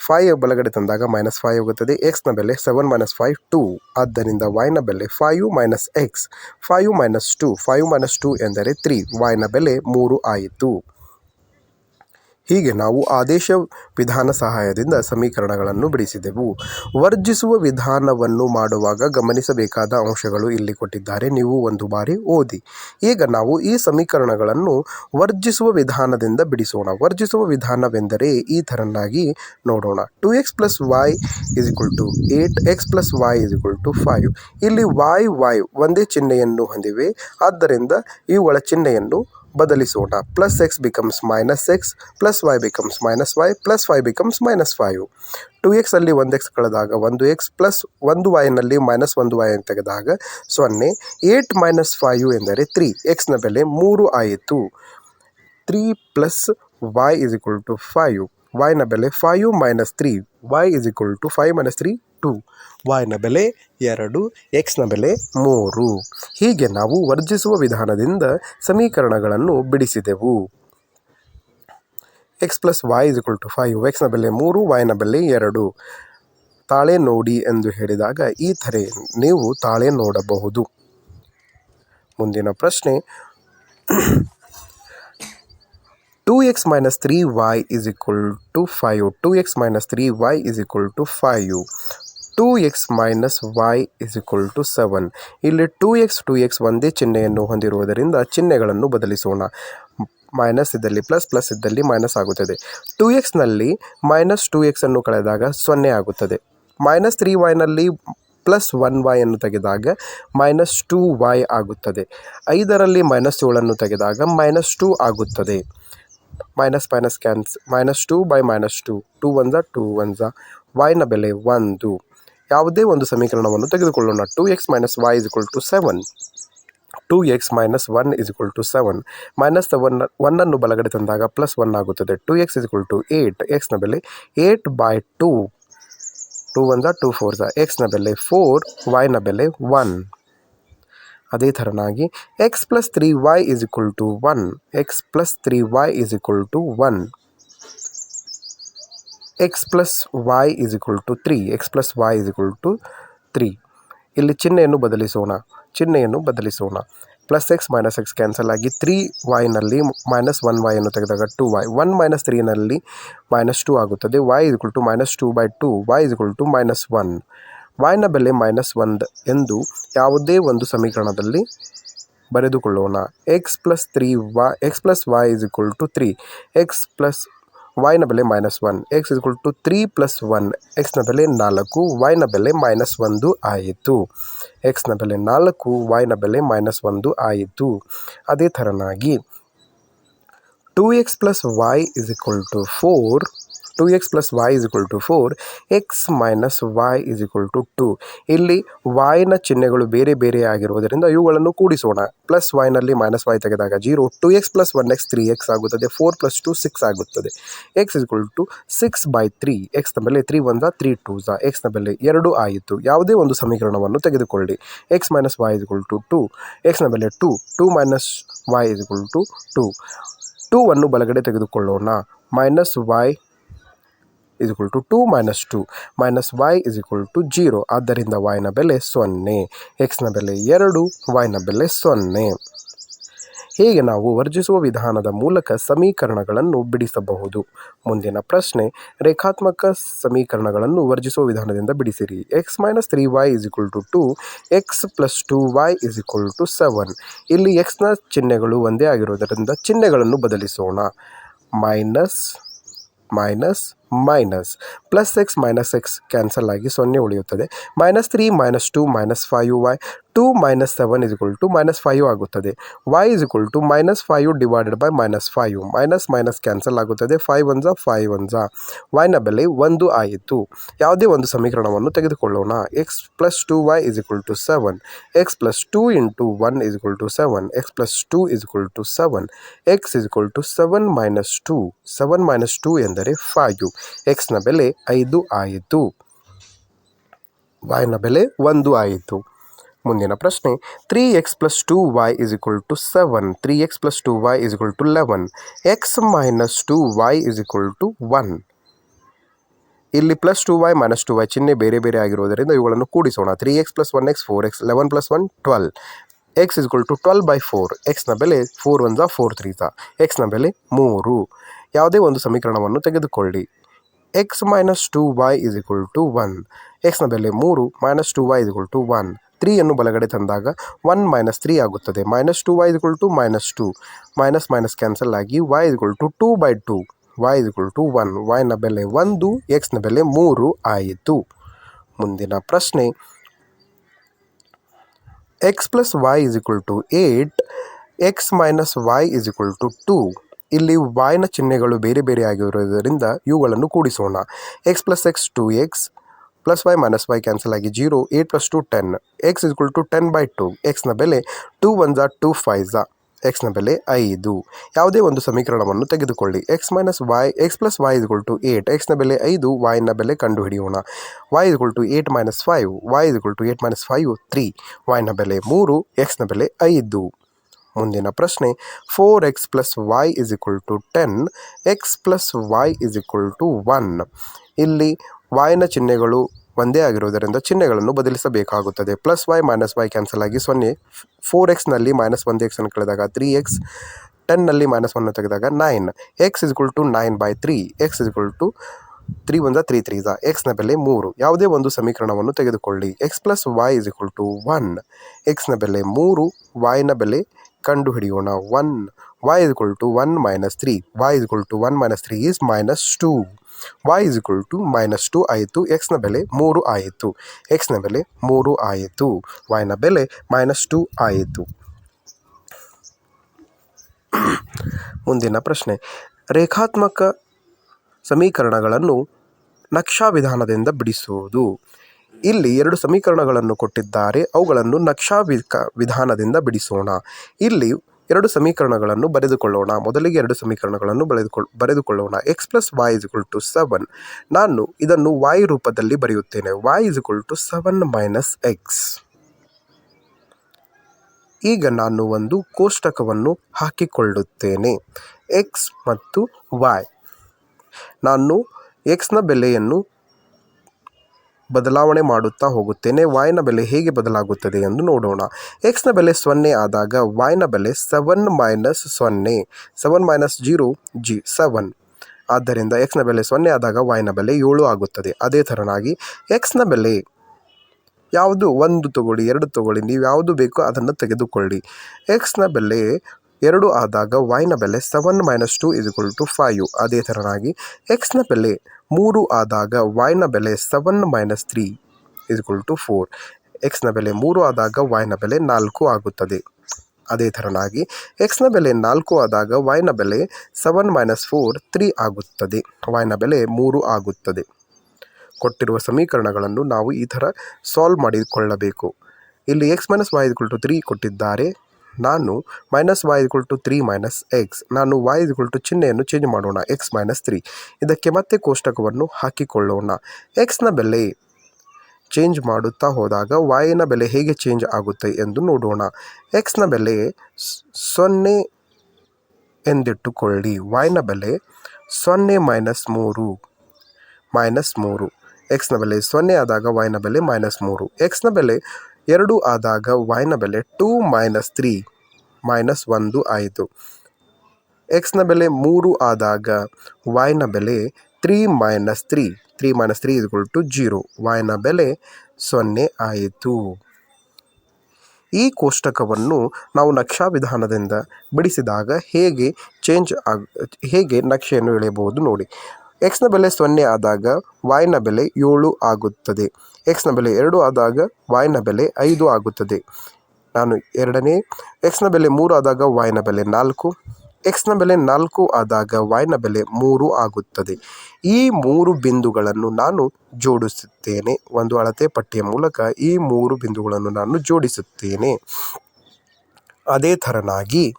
ಫೈವ್ ಬಲಗಡೆ ತಂದಾಗ ಮೈನಸ್ ಫೈವ್ ಆಗುತ್ತದೆ ಎಕ್ಸ್ನ ಬೆಲೆ ಸೆವೆನ್ ಮೈನಸ್ ಫೈವ್ ಟೂ ಆದ್ದರಿಂದ ವೈನ ಬೆಲೆ five minus x five minus two five minus two ಎಂದರೆ ತ್ರೀ ವೈನ ಬೆಲೆ ಮೂರು ಆಯಿತು. ಹೀಗೆ ನಾವು ಆದೇಶ ವಿಧಾನ ಸಹಾಯದಿಂದ ಸಮೀಕರಣಗಳನ್ನು ಬಿಡಿಸಿದೆವು. ವರ್ಜಿಸುವ ವಿಧಾನವನ್ನು ಮಾಡುವಾಗ ಗಮನಿಸಬೇಕಾದ ಅಂಶಗಳು ಇಲ್ಲಿ ಕೊಟ್ಟಿದ್ದಾರೆ. ನೀವು ಒಂದು ಬಾರಿ ಓದಿ. ಈಗ ನಾವು ಈ ಸಮೀಕರಣಗಳನ್ನು ವರ್ಜಿಸುವ ವಿಧಾನದಿಂದ ಬಿಡಿಸೋಣ. ವರ್ಜಿಸುವ ವಿಧಾನವೆಂದರೆ ಈ ಥರನಾಗಿ ನೋಡೋಣ. Two x plus y is equal to eight x plus y is equal to five. ಇಲ್ಲಿ ವೈ ವೈ ಒಂದೇ ಚಿಹ್ನೆಯನ್ನು ಹೊಂದಿವೆ. ಆದ್ದರಿಂದ ಇವುಗಳ ಚಿಹ್ನೆಯನ್ನು ಬದಲಿಸೋಣ. Plus x becomes minus x, plus y becomes minus y, plus y becomes minus five. Two ಎಕ್ಸಲ್ಲಿ ಒಂದು x ಕಳೆದಾಗ ಒಂದು ಎಕ್ಸ್ ಪ್ಲಸ್ ಒಂದು ವೈನಲ್ಲಿ ಮೈನಸ್ ಒಂದು ವೈ ತೆಗೆದಾಗ ಸೊನ್ನೆ, ಏಟ್ ಮೈನಸ್ ಫೈವ್ ಎಂದರೆ ತ್ರೀ. ಎಕ್ಸ್ನ ಬೆಲೆ ಮೂರು ಆಯಿತು. Three plus y is equal to five. ವೈನ ಬೆಲೆ five minus three. Y is equal to five minus three. Two ವೈನ ಬೆಲೆ ಎರಡು ಎಕ್ಸ್ನ ಬೆಲೆ ಮೂರು. ಹೀಗೆ ನಾವು ವರ್ಜಿಸುವ ವಿಧಾನದಿಂದ ಸಮೀಕರಣಗಳನ್ನು ಬಿಡಿಸಿದೆವು. X plus y is equal to five ಎಕ್ಸ್ನ ಬೆಲೆ ಮೂರು ವೈನ ಬೆಲೆ ಎರಡು. ತಾಳೆ ನೋಡಿ ಎಂದು ಹೇಳಿದಾಗ ಈ ಥರ ನೀವು ತಾಳೆ ನೋಡಬಹುದು. ಮುಂದಿನ ಪ್ರಶ್ನೆ. Two x minus three y is equal to five two x minus three y is equal to five two x minus y is equal to seven ಇಲ್ಲಿ ಟೂ ಎಕ್ಸ್ ಟೂ ಎಕ್ಸ್ ಒಂದೇ ಚಿಹ್ನೆಯನ್ನು ಹೊಂದಿರುವುದರಿಂದ ಚಿಹ್ನೆಗಳನ್ನು ಬದಲಿಸೋಣ. ಮೈನಸ್ ಇದ್ದಲ್ಲಿ plus plus ಇದ್ದಲ್ಲಿ minus ಆಗುತ್ತದೆ. Two ಎಕ್ಸ್ನಲ್ಲಿ ಮೈನಸ್ ಟೂ ಎಕ್ಸನ್ನು ಕಳೆದಾಗ ಸೊನ್ನೆ ಆಗುತ್ತದೆ. ಮೈನಸ್ ತ್ರೀ ವೈನಲ್ಲಿ ಪ್ಲಸ್ ಒನ್ ವೈ ಅನ್ನು ತೆಗೆದಾಗ ಮೈನಸ್ ಟೂ ವೈ ಆಗುತ್ತದೆ. ಐದರಲ್ಲಿ ಮೈನಸ್ ಏಳನ್ನು ತೆಗೆದಾಗ ಮೈನಸ್ ಟೂ ಆಗುತ್ತದೆ. Minus minus cancel minus two by minus two two one ಝ two one ಝ ವೈನ ಬೆಲೆ ಒಂದು. ಯಾವುದೇ ಒಂದು ಸಮೀಕರಣವನ್ನು ತೆಗೆದುಕೊಳ್ಳೋಣ. Two x minus y is equal to seven two x minus one is equal to seven minus one ಒನ್ನನ್ನು ಬಲಗಡೆ ತಂದಾಗ ಪ್ಲಸ್ ಒನ್ ಆಗುತ್ತದೆ. Two x is equal to eight ಎಕ್ಸ್ನ ಬೆಲೆ eight by two two one Jha two four ಝಾ ಎಕ್ಸ್ನ ಬೆಲೆ four ವೈನ ಬೆಲೆ ಒನ್ ಅದೇ ಥರನಾಗಿ x plus three y is equal to one x plus three y is equal to one x plus y is equal to three x plus y is equal to three ಇಲ್ಲಿ ಚಿಹ್ನೆಯನ್ನು ಬದಲಿಸೋಣ. ಚಿಹ್ನೆಯನ್ನು ಬದಲಿಸೋಣ. Plus x minus x cancel ಆಗಿ three ವೈನಲ್ಲಿ minus one ವೈಯನ್ನು ತೆಗೆದಾಗ two y one minus ತ್ರೀನಲ್ಲಿ ಮೈನಸ್ ಟು ಆಗುತ್ತದೆ. Y is equal to minus two by two y is equal to minus one ವೈನ ಬೆಲೆ ಮೈನಸ್ ಒಂದು ಎಂದು ಯಾವುದೇ ಒಂದು ಸಮೀಕರಣದಲ್ಲಿ ಬರೆದುಕೊಳ್ಳೋಣ. X plus three y x plus y is equal to three x plus ವೈನ ಬೆಲೆ minus one x is equal to three plus one ಎಕ್ಸ್ನ ಬೆಲೆ ನಾಲ್ಕು ವೈನ ಬೆಲೆ ಮೈನಸ್ ಒಂದು ಆಯಿತು. ಎಕ್ಸ್ನ ಬೆಲೆ ನಾಲ್ಕು ವೈನ ಬೆಲೆ ಮೈನಸ್ ಒಂದು ಆಯಿತು. ಅದೇ ಥರನಾಗಿ two x plus y is equal to four two x plus y is equal to four x minus y is equal to two ಇಲ್ಲಿ ನ ಚಿಹ್ನೆಗಳು ಬೇರೆ ಬೇರೆ ಆಗಿರುವುದರಿಂದ ಇವುಗಳನ್ನು ಕೂಡಿಸೋಣ. ಪ್ಲಸ್ ವೈನಲ್ಲಿ ಮೈನಸ್ ವೈ ತೆಗೆದಾಗ zero two x plus one x three x ಆಗುತ್ತದೆ. ಫೋರ್ ಪ್ಲಸ್ ಟು ಸಿಕ್ಸ್ ಆಗುತ್ತದೆ. X is equal to six by three ನ ಬೆಲೆ ತ್ರೀ ಒನ್ ಝಾ ತ್ರೀ ಟೂ ಎಕ್ಸ್ನ ಬೆಲೆ ಎರಡು ಆಯಿತು. ಯಾವುದೇ ಒಂದು ಸಮೀಕರಣವನ್ನು ತೆಗೆದುಕೊಳ್ಳಿ. X minus y is equal to two ನ ಬೆಲೆ two two minus y is equal to two two ಅನ್ನು ಬಲಗಡೆ ತೆಗೆದುಕೊಳ್ಳೋಣ. Minus y is equal to two minus two minus y is equal to zero ಆದ್ದರಿಂದ ವೈನ ಬೆಲೆ ಸೊನ್ನೆ. ಎಕ್ಸ್ನ ಬೆಲೆ ಎರಡು ವೈನ ಬೆಲೆ ಸೊನ್ನೆ. ಹೀಗೆ ನಾವು ವರ್ಜಿಸುವ ವಿಧಾನದ ಮೂಲಕ ಸಮೀಕರಣಗಳನ್ನು ಬಿಡಿಸಬಹುದು. ಮುಂದಿನ ಪ್ರಶ್ನೆ, ರೇಖಾತ್ಮಕ ಸಮೀಕರಣಗಳನ್ನು ವರ್ಜಿಸುವ ವಿಧಾನದಿಂದ ಬಿಡಿಸಿರಿ. X minus three y is equal to two x plus two y is equal to seven ಇಲ್ಲಿ ಎಕ್ಸ್ನ ಚಿಹ್ನೆಗಳು ಒಂದೇ ಆಗಿರುವುದರಿಂದ ಚಿಹ್ನೆಗಳನ್ನು ಬದಲಿಸೋಣ. Minus minus minus plus x minus x cancel ಆಗಿ ಸೊನ್ನೆ ಉಳಿಯುತ್ತದೆ. Minus three minus two minus five y two minus seven is equal to minus five ಆಗುತ್ತದೆ. Y is equal to minus five divided by minus five minus minus cancel ಆಗುತ್ತದೆ. Five one ಝಾ five one ಝಾ ವೈನ ಬೆಲೆ ಒಂದು ಆಯಿತು. ಯಾವುದೇ ಒಂದು ಸಮೀಕರಣವನ್ನು ತೆಗೆದುಕೊಳ್ಳೋಣ. X plus two y is equal to seven x plus two into one is equal to seven x plus two is equal to seven x is equal to seven minus two seven minus two ಎಂದರೆ five ಎಕ್ಸ್ನ ಬೆಲೆ ಐದು ಆಯಿತು. ವೈನ ಬೆಲೆ ಒಂದು ಆಯಿತು. ಮುಂದಿನ ಪ್ರಶ್ನೆ three x plus two y is equal to seven three x plus two y is equal to eleven x minus two y is equal to one ಇಲ್ಲಿ plus two y minus two y ಚಿಹ್ನೆ ಬೇರೆ ಬೇರೆ ಆಗಿರುವುದರಿಂದ ಇವುಗಳನ್ನು ಕೂಡಿಸೋಣ. Three x plus one x four x eleven plus one twelve x is to twelve by four ಎಕ್ಸ್ನ ಬೆಲೆ four one ಝಾ four three ಝಾ ಎಕ್ಸ್ನ ಬೆಲೆ ಮೂರು. ಯಾವುದೇ ಒಂದು ಸಮೀಕರಣವನ್ನು ತೆಗೆದುಕೊಳ್ಳಿ. X minus two y is equal to one ಎಕ್ಸ್ನ ಬೆಲೆ ಮೂರು minus two y is equal to one ತ್ರೀಯನ್ನು ಬಲಗಡೆ ತಂದಾಗ ಒನ್ ಮೈನಸ್ ತ್ರೀ ಆಗುತ್ತದೆ. Minus two y is to minus two minus minus cancel ಆಗಿ y is equal to two by two y is to one ವೈನ ಬೆಲೆ ಒಂದು ಎಕ್ಸ್ನ ಬೆಲೆ ಮೂರು ಆಯಿತು. ಮುಂದಿನ ಪ್ರಶ್ನೆ. X plus y is equal to eight x minus y is equal to two ಇಲ್ಲಿ ವಾಯ್ನ ಚಿಹ್ನೆಗಳು ಬೇರೆ ಬೇರೆ ಆಗಿರುವುದರಿಂದ ಇವುಗಳನ್ನು ಕೂಡಿಸೋಣ. X plus x two x plus y minus y cancel ಆಗಿ zero eight plus two ten x is equal to ten by two ಎಕ್ಸ್ನ ಬೆಲೆ ಟೂ ಒನ್ ಝಾ ಟೂ ಫೈವ್ ಝಾ ಎಕ್ಸ್ನ ಬೆಲೆ ಐದು. ಯಾವುದೇ ಒಂದು ಸಮೀಕರಣವನ್ನು ತೆಗೆದುಕೊಳ್ಳಿ. X minus y x plus y is equal to eight ಎಕ್ಸ್ನ ಬೆಲೆ ಐದು ವೈನ ಬೆಲೆ ಕಂಡುಹಿಡಿಯೋಣ. Y is equal to eight minus five y is equal to eight minus five three ವೈನ ಬೆಲೆ ಮೂರು ಎಕ್ಸ್ನ ಬೆಲೆ ಐದು. ಮುಂದಿನ ಪ್ರಶ್ನೆ four x plus y is equal to ten x plus y is equal to one ಇಲ್ಲಿ ವಾಯ್ನ ಚಿಹ್ನೆಗಳು ಒಂದೇ ಆಗಿರುವುದರಿಂದ ಚಿಹ್ನೆಗಳನ್ನು ಬದಲಿಸಬೇಕಾಗುತ್ತದೆ. Plus y minus y cancel ಆಗಿ ಸೊನ್ನೆ ಫೋರ್ ಎಕ್ಸ್ನಲ್ಲಿ ಮೈನಸ್ ಒಂದು ಎಕ್ಸನ್ನು ಕಳೆದಾಗ ತ್ರೀ ಎಕ್ಸ್ ಟೆನ್ನಲ್ಲಿ ಮೈನಸ್ ಒನ್ನು ತೆಗೆದಾಗ nine x is to nine by three x is to three ಒಂದ ತ್ರೀ ತ್ರೀ ಝಾ ಎಕ್ಸ್ನ ಬೆಲೆ ಮೂರು. ಯಾವುದೇ ಒಂದು ಸಮೀಕರಣವನ್ನು ತೆಗೆದುಕೊಳ್ಳಿ. X plus y is equal to one ಎಕ್ಸ್ನ ಬೆಲೆ ಮೂರು ವೈನ ಬೆಲೆ ಕಂಡುಹಿಡಿಯೋಣ. One y is equal to one minus three y is equal to one minus three is minus two y is equal to minus two ಆಯಿತು. ಎಕ್ಸ್ನ ಬೆಲೆ ಮೂರು ಆಯಿತು. ಎಕ್ಸ್ನ ಬೆಲೆ ಮೂರು ಆಯಿತು. ವೈನ ಬೆಲೆ ಮೈನಸ್ ಟು ಆಯಿತು. ಮುಂದಿನ ಪ್ರಶ್ನೆ. ರೇಖಾತ್ಮಕ ಸಮೀಕರಣಗಳನ್ನು ನಕ್ಷಾ ವಿಧಾನದಿಂದ ಬಿಡಿಸುವುದು. ಇಲ್ಲಿ ಎರಡು ಸಮೀಕರಣಗಳನ್ನು ಕೊಟ್ಟಿದ್ದಾರೆ. ಅವುಗಳನ್ನು ನಕ್ಷಾ ವಿಧಾನದಿಂದ ಬಿಡಿಸೋಣ. ಇಲ್ಲಿ ಎರಡು ಸಮೀಕರಣಗಳನ್ನು ಬರೆದುಕೊಳ್ಳೋಣ. ಮೊದಲಿಗೆ ಎರಡು ಸಮೀಕರಣಗಳನ್ನು ಬರೆದುಕೊಳ್ಳ ಬರೆದುಕೊಳ್ಳೋಣ. X plus y is to seven ನಾನು ಇದನ್ನು ವೈ ರೂಪದಲ್ಲಿ ಬರೆಯುತ್ತೇನೆ. Y is equal to seven minus x ಈಗ ನಾನು ಒಂದು ಕೋಷ್ಟಕವನ್ನು ಹಾಕಿಕೊಳ್ಳುತ್ತೇನೆ. ಎಕ್ಸ್ ಮತ್ತು ವೈ ನಾನು ಎಕ್ಸ್ನ ಬೆಲೆಯನ್ನು ಬದಲಾವಣೆ ಮಾಡುತ್ತಾ ಹೋಗುತ್ತೇನೆ. ವಾಯ್ನ ಬೆಲೆ ಹೇಗೆ ಬದಲಾಗುತ್ತದೆ ಎಂದು ನೋಡೋಣ. ಎಕ್ಸ್ನ ಬೆಲೆ ಸೊನ್ನೆ ಆದಾಗ ವಾಯ್ನ ಬೆಲೆ ಸೆವೆನ್ ಮೈನಸ್ ಸೊನ್ನೆ. ಸೆವೆನ್ ಮೈನಸ್ ಜೀರೋ ಜಿ ಸೆವೆನ್ ಆದ್ದರಿಂದ ಎಕ್ಸ್ನ ಬೆಲೆ ಸೊನ್ನೆ ಆದಾಗ ವಾಯ್ನ ಬೆಲೆ ಏಳು ಆಗುತ್ತದೆ. ಅದೇ ಥರನಾಗಿ ಎಕ್ಸ್ನ ಬೆಲೆ ಯಾವುದು? ಒಂದು ತಗೊಳ್ಳಿ, ಎರಡು ತಗೊಳ್ಳಿ, ನೀವು ಯಾವುದು ಬೇಕೋ ಅದನ್ನು ತೆಗೆದುಕೊಳ್ಳಿ. ಎಕ್ಸ್ನ ಬೆಲೆ ಎರಡು ಆದಾಗ ವೈನ ಬೆಲೆ seven minus two is to five ಅದೇ ಥರನಾಗಿ ಎಕ್ಸ್ನ ಬೆಲೆ ಮೂರು ಆದಾಗ ವೈನ ಬೆಲೆ seven minus three is to four ಎಕ್ಸ್ನ ಬೆಲೆ ಮೂರು ಆದಾಗ ವೈನ ಬೆಲೆ ನಾಲ್ಕು ಆಗುತ್ತದೆ. ಅದೇ ಥರನಾಗಿ ಎಕ್ಸ್ನ ಬೆಲೆ ನಾಲ್ಕು ಆದಾಗ ವೈನ ಬೆಲೆ ಸೆವೆನ್ ಮೈನಸ್ ಫೋರ್ ತ್ರೀ ಆಗುತ್ತದೆ. ವೈನ ಬೆಲೆ ಮೂರು ಆಗುತ್ತದೆ. ಕೊಟ್ಟಿರುವ ಸಮೀಕರಣಗಳನ್ನು ನಾವು ಈ ಥರ ಸಾಲ್ವ್ ಮಾಡಿಕೊಳ್ಳಬೇಕು. ಇಲ್ಲಿ x minus y is equal to three ಕೊಟ್ಟಿದ್ದಾರೆ. ನಾನು minus y equal to three minus x ನಾನು ವೈ ಇಕ್ವಲ್ ಟು ಚಿಹ್ನೆಯನ್ನು ಚೇಂಜ್ ಮಾಡೋಣ. ಎಕ್ಸ್ ಮೈನಸ್ ತ್ರೀ ಇದಕ್ಕೆ ಮತ್ತೆ ಕೋಷ್ಟಕವನ್ನು ಹಾಕಿಕೊಳ್ಳೋಣ. ಎಕ್ಸ್ನ ಬೆಲೆ ಚೇಂಜ್ ಮಾಡುತ್ತಾ ಹೋದಾಗ ವಾಯಿನ ಬೆಲೆ ಹೇಗೆ ಚೇಂಜ್ ಆಗುತ್ತೆ ಎಂದು ನೋಡೋಣ. ಎಕ್ಸ್ನ ಬೆಲೆ ಸೊನ್ನೆ ಎಂದಿಟ್ಟುಕೊಳ್ಳಿ. ವಾಯಿನ ಬೆಲೆ ಸೊನ್ನೆ ಮೈನಸ್ ಮೂರು ಮೈನಸ್ ಮೂರು. ಎಕ್ಸ್ನ ಬೆಲೆ ಸೊನ್ನೆ ಆದಾಗ ವಾಯಿನ ಬೆಲೆ ಮೈನಸ್ ಮೂರು. ಎಕ್ಸ್ನ ಬೆಲೆ ಎರಡು ಆದಾಗ ವೈನ ಬೆಲೆ ಟೂ ಮೈನಸ್ ತ್ರೀ ಮೈನಸ್ ಒಂದು ಆಯಿತು. ಎಕ್ಸ್ನ ಬೆಲೆ ಮೂರು ಆದಾಗ ವೈನ ಬೆಲೆ three minus three three minus three ಇದು ಟು ಜೀರೋ ವೈನ ಬೆಲೆ ಸೊನ್ನೆ ಆಯಿತು. ಈ ಕೋಷ್ಟಕವನ್ನು ನಾವು ನಕ್ಷಾ ವಿಧಾನದಿಂದ ಬಿಡಿಸಿದಾಗ ಹೇಗೆ ಚೇಂಜ್ ಆಗ, ಹೇಗೆ ನಕ್ಷೆಯನ್ನು ಎಳೆಯಬಹುದು ನೋಡಿ. ಎಕ್ಸ್ನ ಬೆಲೆ ಸೊನ್ನೆ ಆದಾಗ ವಾಯ್ನ ಬೆಲೆ ಏಳು ಆಗುತ್ತದೆ. ಎಕ್ಸ್ನ ಬೆಲೆ ಎರಡು ಆದಾಗ ವಾಯ್ನ ಬೆಲೆ ಐದು ಆಗುತ್ತದೆ. ನಾನು ಎರಡನೇ ಎಕ್ಸ್ನ ಬೆಲೆ ಮೂರು ಆದಾಗ ವಾಯ್ನ ಬೆಲೆ ನಾಲ್ಕು ಎಕ್ಸ್ನ ಬೆಲೆ ನಾಲ್ಕು ಆದಾಗ ವಾಯ್ನ ಬೆಲೆ ಮೂರು ಆಗುತ್ತದೆ. ಈ ಮೂರು ಬಿಂದುಗಳನ್ನು ನಾನು ಜೋಡಿಸುತ್ತೇನೆ. ಒಂದು ಅಳತೆ ಪಟ್ಟಿಯ ಮೂಲಕ ಈ ಮೂರು ಬಿಂದುಗಳನ್ನು ನಾನು ಜೋಡಿಸುತ್ತೇನೆ. ಅದೇ ಥರನಾಗಿ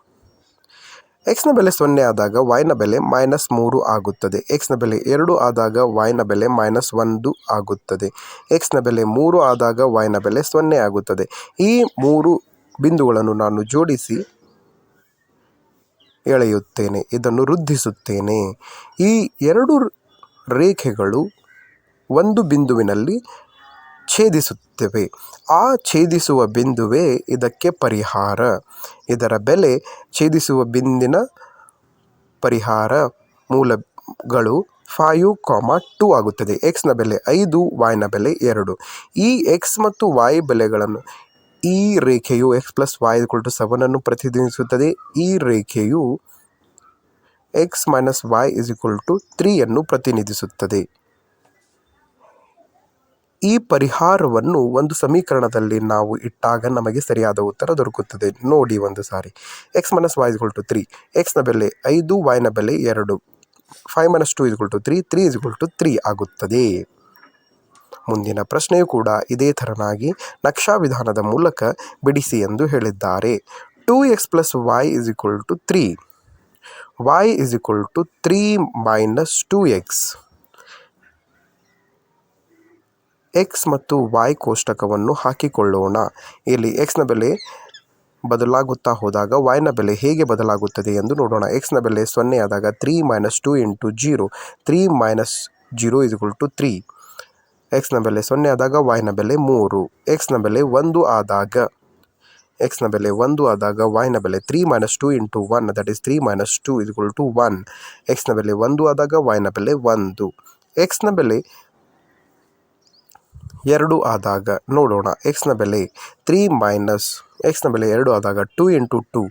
ಎಕ್ಸ್ನ ಬೆಲೆ ಸೊನ್ನೆ ಆದಾಗ ವಾಯ್ನ ಬೆಲೆ ಮೈನಸ್ ಮೂರು ಆಗುತ್ತದೆ. ಎಕ್ಸ್ನ ಬೆಲೆ ಎರಡು ಆದಾಗ ವಾಯ್ನ ಬೆಲೆ ಮೈನಸ್ ಒಂದು ಆಗುತ್ತದೆ. ಎಕ್ಸ್ನ ಬೆಲೆ ಮೂರು ಆದಾಗ ವಾಯ್ನ ಬೆಲೆ ಸೊನ್ನೆ ಆಗುತ್ತದೆ. ಈ ಮೂರು ಬಿಂದುಗಳನ್ನು ನಾನು ಜೋಡಿಸಿ ಎಳೆಯುತ್ತೇನೆ. ಇದನ್ನು ವೃದ್ಧಿಸುತ್ತೇನೆ. ಈ ಎರಡು ರೇಖೆಗಳು ಒಂದು ಬಿಂದುವಿನಲ್ಲಿ ಛೇದಿಸುತ್ತವೆ. ಆ ಛೇದಿಸುವ ಬಿಂದುವೇ ಇದಕ್ಕೆ ಪರಿಹಾರ. ಇದರ ಬೆಲೆ ಛೇದಿಸುವ ಬಿಂದಿನ ಪರಿಹಾರ. ಮೂಲಗಳು ಫೈವ್ ಕಾಮ ಟು ಆಗುತ್ತದೆ. ಎಕ್ಸ್ನ ಬೆಲೆ ಐದು ವಾಯ್ನ ಬೆಲೆ ಎರಡು. ಈ ಎಕ್ಸ್ ಮತ್ತು ವಾಯ್ ಬೆಲೆಗಳನ್ನು ಈ ರೇಖೆಯು ಎಕ್ಸ್ ಪ್ಲಸ್ ವಾಯ್ ಟು ಸೆವೆನನ್ನು ಪ್ರತಿನಿಧಿಸುತ್ತದೆ. ಈ ರೇಖೆಯು x minus y is equal to ತ್ರೀಯನ್ನು ಪ್ರತಿನಿಧಿಸುತ್ತದೆ. ಈ ಪರಿಹಾರವನ್ನು ಒಂದು ಸಮೀಕರಣದಲ್ಲಿ ನಾವು ಇಟ್ಟಾಗ ನಮಗೆ ಸರಿಯಾದ ಉತ್ತರ ದೊರಕುತ್ತದೆ. ನೋಡಿ ಒಂದು ಸಾರಿ. X minus y is equal to three ಎಕ್ಸ್ನ ಬೆಲೆ ಐದು ವೈನ ಬೆಲೆ ಎರಡು. Five minus two is equal to three three is equal to three ಆಗುತ್ತದೆ. ಮುಂದಿನ ಪ್ರಶ್ನೆಯು ಕೂಡ ಇದೇ ಥರನಾಗಿ ನಕ್ಷಾ ವಿಧಾನದ ಮೂಲಕ ಬಿಡಿಸಿ ಎಂದು ಹೇಳಿದ್ದಾರೆ. Two x plus y is equal to three y is equal to three minus two x x ಮತ್ತು ವೈ ಕೋಷ್ಟಕವನ್ನು ಹಾಕಿಕೊಳ್ಳೋಣ ಇಲ್ಲಿ ಎಕ್ಸ್ನ ಬೆಲೆ ಬದಲಾಗುತ್ತಾ ಹೋದಾಗ ವೈನ ಬೆಲೆ ಹೇಗೆ ಬದಲಾಗುತ್ತದೆ ಎಂದು ನೋಡೋಣ ಎಕ್ಸ್ನ ಬೆಲೆ ಸೊನ್ನೆ ಆದಾಗ three minus two into zero three minus zero is equal to three ಎಕ್ಸ್ನ ಬೆಲೆ ಸೊನ್ನೆ ಆದಾಗ ವೈನ ಬೆಲೆ ಮೂರು ಎಕ್ಸ್ನ ಬೆಲೆ ಒಂದು ಆದಾಗ ಎಕ್ಸ್ನ ಬೆಲೆ ಒಂದು ಆದಾಗ ವೈನ ಬೆಲೆ three minus two into one that is three minus two is equal to one ಎಕ್ಸ್ನ ಬೆಲೆ ಒಂದು ಆದಾಗ ವೈನ ಬೆಲೆ ಒಂದು ಎಕ್ಸ್ನ ಬೆಲೆ ಎರಡು ಆದಾಗ ನೋಡೋಣ ಎಕ್ಸ್ನ ಬೆಲೆ ತ್ರೀ ಮೈನಸ್ ಎಕ್ಸ್ನ ಬೆಲೆ ಎರಡು ಆದಾಗ two into two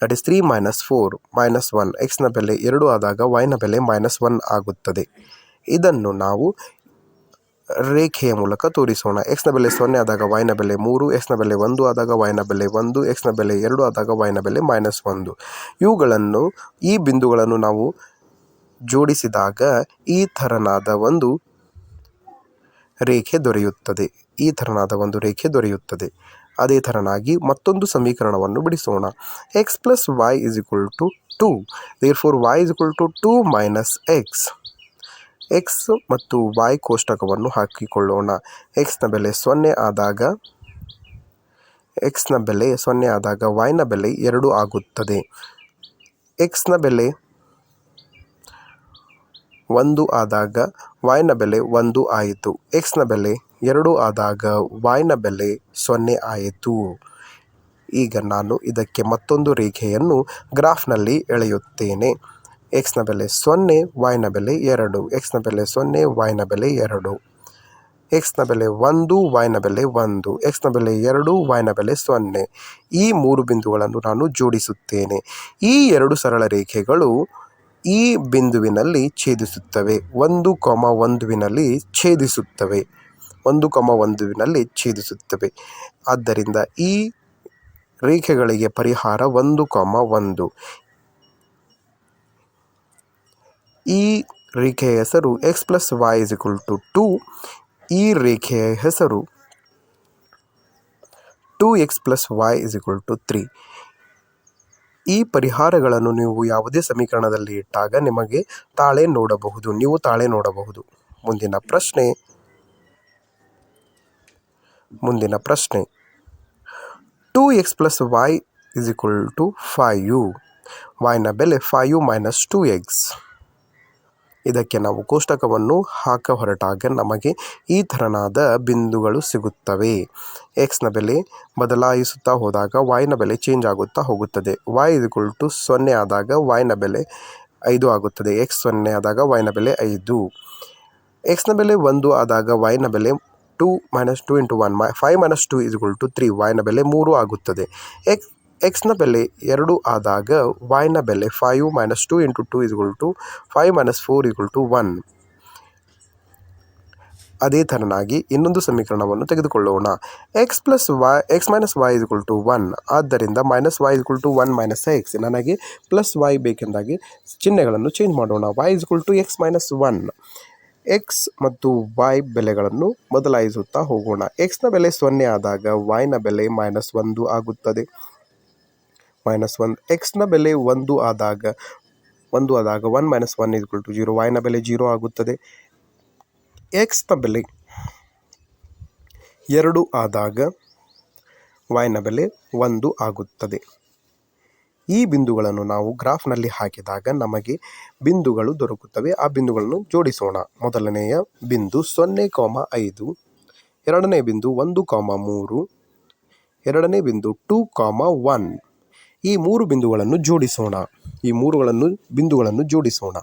that is three minus four minus one ಎಕ್ಸ್ನ ಬೆಲೆ ಎರಡು ಆದಾಗ ವೈನ ಬೆಲೆ ಮೈನಸ್ ಒನ್ ಆಗುತ್ತದೆ ಇದನ್ನು ನಾವು ರೇಖೆಯ ಮೂಲಕ ತೋರಿಸೋಣ ಎಕ್ಸ್ನ ಬೆಲೆ ಸೊನ್ನೆ ಆದಾಗ ವೈನ ಬೆಲೆ ಮೂರು ಎಕ್ಸ್ನ ಬೆಲೆ ಒಂದು ಆದಾಗ ವೈನ ಬೆಲೆ ಒಂದು ಎಕ್ಸ್ನ ಬೆಲೆ ಎರಡು ಆದಾಗ ವೈನ ಬೆಲೆ ಮೈನಸ್ ಒಂದು ಇವುಗಳನ್ನು ಈ ಬಿಂದುಗಳನ್ನು ನಾವು ಜೋಡಿಸಿದಾಗ ಈ ಥರನಾದ ಒಂದು ರೇಖೆ ದೊರೆಯುತ್ತದೆ. ಈ ಥರನಾದ ಒಂದು ರೇಖೆ ದೊರೆಯುತ್ತದೆ. ಅದೇ ಥರನಾಗಿ ಮತ್ತೊಂದು ಸಮೀಕರಣವನ್ನು ಬಿಡಿಸೋಣ. X plus y is equal to two there four y is equal to two minus x x ಮತ್ತು ವೈ ಕೋಷ್ಟಕವನ್ನು ಹಾಕಿಕೊಳ್ಳೋಣ. ಎಕ್ಸ್ನ ಬೆಲೆ ಸೊನ್ನೆ ಆದಾಗ ಎಕ್ಸ್ನ ಬೆಲೆ ಸೊನ್ನೆ ಆದಾಗ ವೈನ ಬೆಲೆ ಎರಡು ಆಗುತ್ತದೆ. ಎಕ್ಸ್ನ ಬೆಲೆ ಒಂದು ಆದಾಗ ವಾಯ್ನ ಬೆಲೆ ಒಂದು ಆಯಿತು ಎಕ್ಸ್ನ ಬೆಲೆ ಎರಡು ಆದಾಗ ವಾಯ್ನ ಬೆಲೆ ಸೊನ್ನೆ ಆಯಿತು ಈಗ ನಾನು ಇದಕ್ಕೆ ಮತ್ತೊಂದು ರೇಖೆಯನ್ನು ಗ್ರಾಫ್ನಲ್ಲಿ ಎಳೆಯುತ್ತೇನೆ ಎಕ್ಸ್ನ ಬೆಲೆ ಸೊನ್ನೆ ವಾಯ್ನ ಬೆಲೆ ಎರಡು ಎಕ್ಸ್ನ ಬೆಲೆ ಸೊನ್ನೆ ವಾಯ್ನ ಬೆಲೆ ಎರಡು ಎಕ್ಸ್ನ ಬೆಲೆ ಒಂದು ವಾಯ್ನ ಬೆಲೆ ಒಂದು ಎಕ್ಸ್ನ ಬೆಲೆ ಎರಡು ವಾಯ್ನ ಬೆಲೆ ಸೊನ್ನೆ ಈ ಮೂರು ಬಿಂದುಗಳನ್ನು ನಾನು ಜೋಡಿಸುತ್ತೇನೆ ಈ ಎರಡು ಸರಳ ರೇಖೆಗಳು ಈ ಬಿಂದುವಿನಲ್ಲಿ ಛೇದಿಸುತ್ತವೆ. ಒಂದು ಕೊಮ ಒಂದುವಿನಲ್ಲಿ ಛೇದಿಸುತ್ತವೆ. ಒಂದು ಕೊಮ ಒಂದುವಿನಲ್ಲಿ ಛೇದಿಸುತ್ತವೆ. ಆದ್ದರಿಂದ ಈ ರೇಖೆಗಳಿಗೆ ಪರಿಹಾರ ಒಂದು ಕಾಮ ಒಂದು. ಈ ರೇಖೆಯ ಹೆಸರು x plus y is equal to two ಈ ರೇಖೆಯ ಹೆಸರು two x plus y is equal to three ಈ ಪರಿಹಾರಗಳನ್ನು ನೀವು ಯಾವುದೇ ಸಮೀಕರಣದಲ್ಲಿ ಇಟ್ಟಾಗ ನಿಮಗೆ ತಾಳೆ ನೋಡಬಹುದು. ನೀವು ತಾಳೆ ನೋಡಬಹುದು. ಮುಂದಿನ ಪ್ರಶ್ನೆ. ಮುಂದಿನ ಪ್ರಶ್ನೆ. Two x plus y is equal to five ವೈನ ಬೆಲೆ ಫೈವ್ ಮೈನಸ್ ಟೂ ಎಕ್ಸ್ ಇದಕ್ಕೆ ನಾವು ಕೋಷ್ಟಕವನ್ನು ಹಾಕ ಹೊರಟಾಗ ನಮಗೆ ಈ ಥರನಾದ ಬಿಂದುಗಳು ಸಿಗುತ್ತವೆ. ಎಕ್ಸ್ನ ಬೆಲೆ ಬದಲಾಯಿಸುತ್ತಾ ಹೋದಾಗ ವೈನ ಬೆಲೆ ಚೇಂಜ್ ಆಗುತ್ತಾ ಹೋಗುತ್ತದೆ. ವೈ ಇಸ್ ಈಕ್ವಲ್ ಟು ಸೊನ್ನೆ ಆದಾಗ ವೈನ ಬೆಲೆ ಐದು ಆಗುತ್ತದೆ. ಎಕ್ಸ್ ಸೊನ್ನೆ ಆದಾಗ ವೈನ ಬೆಲೆ ಐದು. ಎಕ್ಸ್ನ ಬೆಲೆ ಒಂದು ಆದಾಗ ವೈನ ಬೆಲೆ two minus two into one my five minus two is to three ವೈನ ಬೆಲೆ ಮೂರು ಆಗುತ್ತದೆ. ಎಕ್ಸ್ ಎಕ್ಸ್ನ ಬೆಲೆ ಎರಡು ಆದಾಗ ವೈನ ಬೆಲೆ five minus two into two is to five minus four is to one ಅದೇ ಥರನಾಗಿ ಇನ್ನೊಂದು ಸಮೀಕರಣವನ್ನು ತೆಗೆದುಕೊಳ್ಳೋಣ. X plus y x minus y is equal to one ಆದ್ದರಿಂದ minus y is to one minus x ನನಗೆ ಪ್ಲಸ್ ವೈ ಬೇಕೆಂದಾಗಿ ಚಿಹ್ನೆಗಳನ್ನು change ಮಾಡೋಣ. Y is to x minus one x ಮತ್ತು ವೈ ಬೆಲೆಗಳನ್ನು ಬದಲಾಯಿಸುತ್ತಾ ಹೋಗೋಣ. ಎಕ್ಸ್ನ ಬೆಲೆ ಸೊನ್ನೆ ಆದಾಗ ವೈನ ಬೆಲೆ ಮೈನಸ್ ಒಂದು ಆಗುತ್ತದೆ. ಮೈನಸ್ ಒನ್ ಎಕ್ಸ್ನ ಬೆಲೆ ಒಂದು ಆದಾಗ ಒಂದು ಆದಾಗ one minus one to zero ವೈನ ಬೆಲೆ ಜೀರೋ ಆಗುತ್ತದೆ. ಎಕ್ಸ್ನ ಬೆಲೆ ಎರಡು ಆದಾಗ ವೈನ ಬೆಲೆ ಒಂದು ಆಗುತ್ತದೆ. ಈ ಬಿಂದುಗಳನ್ನು ನಾವು ಗ್ರಾಫ್ನಲ್ಲಿ ಹಾಕಿದಾಗ ನಮಗೆ ಬಿಂದುಗಳು ದೊರಕುತ್ತವೆ. ಆ ಬಿಂದುಗಳನ್ನು ಜೋಡಿಸೋಣ. ಮೊದಲನೆಯ ಬಿಂದು ಸೊನ್ನೆ ಕಾಮ ಐದು, ಎರಡನೇ ಬಿಂದು ಒಂದು ಕಾಮ ಮೂರು, ಎರಡನೇ ಬಿಂದು ಟೂ ಕಾಮ ಒನ್ ಈ ಮೂರು ಬಿಂದುಗಳನ್ನು ಜೋಡಿಸೋಣ. ಈ ಮೂರುಗಳನ್ನು, ಬಿಂದುಗಳನ್ನು ಜೋಡಿಸೋಣ.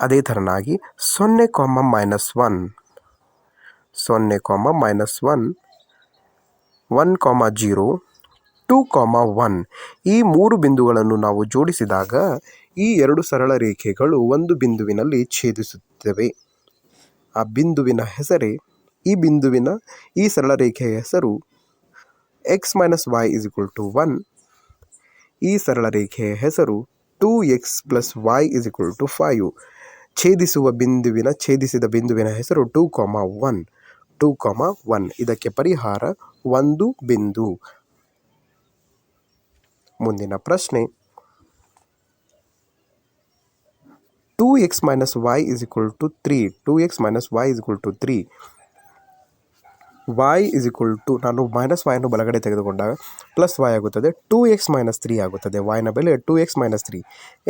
ಅದೇ ಥರನಾಗಿ ಸೊನ್ನೆ ಕಾಮ ಮೈನಸ್ ಒನ್. ಸೊನ್ನೆ comma minus one. One comma zero. Two comma one. ಈ ಮೂರು ಬಿಂದುಗಳನ್ನು ನಾವು ಜೋಡಿಸಿದಾಗ ಈ ಎರಡು ಸರಳ ರೇಖೆಗಳು ಒಂದು ಬಿಂದುವಿನಲ್ಲಿ ಛೇದಿಸುತ್ತವೆ. ಆ ಬಿಂದುವಿನ ಹೆಸರೇ ಈ ಬಿಂದುವಿನ ಈ ಸರಳ ರೇಖೆಯ ಹೆಸರು x minus y is equal to one ಈ ಸರಳ ರೇಖೆಯ ಹೆಸರು two x plus y is equal to five ಛೇದಿಸುವ ಬಿಂದುವಿನ, ಛೇದಿಸಿದ ಬಿಂದುವಿನ ಹೆಸರು two comma one two comma one ಇದಕ್ಕೆ ಪರಿಹಾರ ಒಂದು ಬಿಂದು. ಮುಂದಿನ ಪ್ರಶ್ನೆ. Two x minus y is equal to three two x minus y is equal to three y is equal to ನಾನು ಮೈನಸ್ ವೈಯನ್ನು ಬಲಗಡೆ ತೆಗೆದುಕೊಂಡಾಗ ಪ್ಲಸ್ ವೈ ಆಗುತ್ತದೆ. ಟೂ ಎಕ್ಸ್ ಮೈನಸ್ ತ್ರೀ ಆಗುತ್ತದೆ. ವೈನ ಬೆಲೆ ಟೂ ಎಕ್ಸ್ ಮೈನಸ್ ತ್ರೀ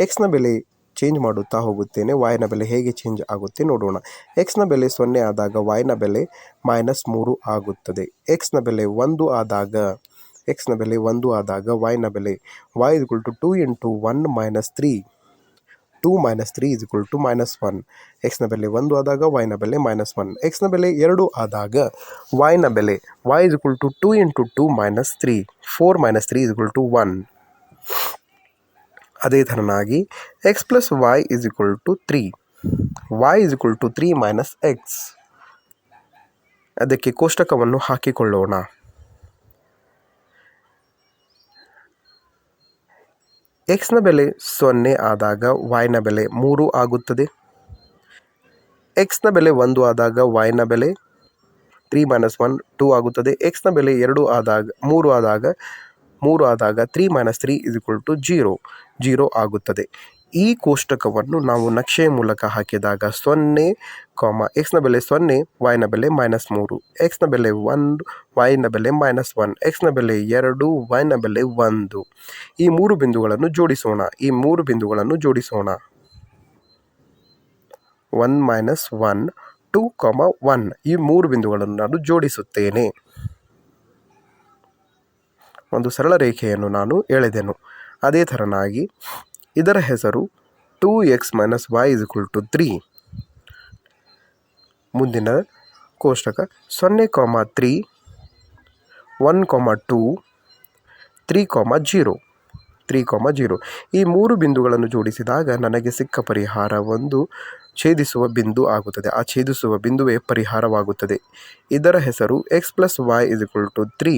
ಎಕ್ಸ್ನ ಬೆಲೆ ಚೇಂಜ್ ಮಾಡುತ್ತಾ ಹೋಗುತ್ತೇನೆ. ವೈನ ಬೆಲೆ ಹೇಗೆ ಚೇಂಜ್ ಆಗುತ್ತೆ ನೋಡೋಣ. ಎಕ್ಸ್ನ ಬೆಲೆ ಸೊನ್ನೆ ಆದಾಗ ವೈನ ಬೆಲೆ ಮೈನಸ್ ಮೂರು ಆಗುತ್ತದೆ. ಎಕ್ಸ್ನ ಬೆಲೆ ಒಂದು ಆದಾಗ ಎಕ್ಸ್ನ ಬೆಲೆ ಒಂದು ಆದಾಗ ವೈನ ಬೆಲೆ y is to two into one minus three two minus three is equal to minus one. ಎಕ್ಸ್ನ ಬೆಲೆ ಒಂದು ಆದಾಗ ವೈನ ಬೆಲೆ ಮೈನಸ್ ಒನ್. ಎಕ್ಸ್ನ ಬೆಲೆ ಎರಡು ಆದಾಗ ವೈನ ಬೆಲೆ y is equal to two into two minus three four minus three is equal to one ಅದೇ ಥರನಾಗಿ x plus y is equal to three y is equal to three minus x ಅದಕ್ಕೆ ಕೋಷ್ಟಕವನ್ನು ಹಾಕಿಕೊಳ್ಳೋಣ. ಎಕ್ಸ್ನ ಬೆಲೆ ಸೊನ್ನೆ ಆದಾಗ ವೈನ ಬೆಲೆ ಮೂರು ಆಗುತ್ತದೆ. ಎಕ್ಸ್ನ ಬೆಲೆ ಒಂದು ಆದಾಗ ವೈನ ಬೆಲೆ ತ್ರೀ ಮೈನಸ್ ಒನ್ ಟೂ ಆಗುತ್ತದೆ. ಎಕ್ಸ್ನ ಬೆಲೆ ಎರಡು ಆದಾಗ, ಮೂರು ಆದಾಗ ಮೂರು ಆದಾಗ three minus three is equal to zero zero ಆಗುತ್ತದೆ. ಈ ಕೋಷ್ಟಕವನ್ನು ನಾವು ನಕ್ಷೆಯ ಮೂಲಕ ಹಾಕಿದಾಗ ಸೊನ್ನೆ ಕಾಮ ಎಕ್ಸ್ನ ಬೆಲೆ ಸೊನ್ನೆ ವೈನ ಬೆಲೆ ಮೈನಸ್ ಮೂರು ಎಕ್ಸ್ನ ಬೆಲೆ ಒಂದು ವೈನ ಬೆಲೆ ಮೈನಸ್ ಒನ್ ಎಕ್ಸ್ನ ಬೆಲೆ ಎರಡು ವೈನ ಬೆಲೆ ಒಂದು. ಈ ಮೂರು ಬಿಂದುಗಳನ್ನು ಜೋಡಿಸೋಣ, ಈ ಮೂರು ಬಿಂದುಗಳನ್ನು ಜೋಡಿಸೋಣ. One minus one two comma one ಈ ಮೂರು ಬಿಂದುಗಳನ್ನು ನಾನು ಜೋಡಿಸುತ್ತೇನೆ. ಒಂದು ಸರಳ ರೇಖೆಯನ್ನು ನಾನು ಎಳೆದೆನು. ಅದೇ ಥರನಾಗಿ ಇದರ ಹೆಸರು two x minus y is equal to three ಮುಂದಿನ ಕೋಷ್ಟಕ ಸೊನ್ನೆ comma three one comma two three comma zero three comma zero ಈ ಮೂರು ಬಿಂದುಗಳನ್ನು ಜೋಡಿಸಿದಾಗ ನನಗೆ ಸಿಕ್ಕ ಪರಿಹಾರ ಒಂದು ಛೇದಿಸುವ ಬಿಂದು ಆಗುತ್ತದೆ. ಆ ಛೇದಿಸುವ ಬಿಂದುವೇ ಪರಿಹಾರವಾಗುತ್ತದೆ. ಇದರ ಹೆಸರು x plus y is equal to three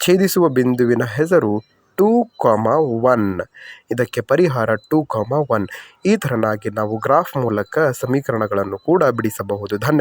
ಛೇದಿಸುವ ಬಿಂದುವಿನ ಹೆಸರು ಟೂ ಕಾಮ ಒನ್ ಇದಕ್ಕೆ ಪರಿಹಾರ ಟೂ ಕಾಮ ಒನ್ ಈ ತರನಾಗಿ ನಾವು ಗ್ರಾಫ್ ಮೂಲಕ ಸಮೀಕರಣಗಳನ್ನು ಕೂಡ ಬಿಡಿಸಬಹುದು. ಧನ್ಯ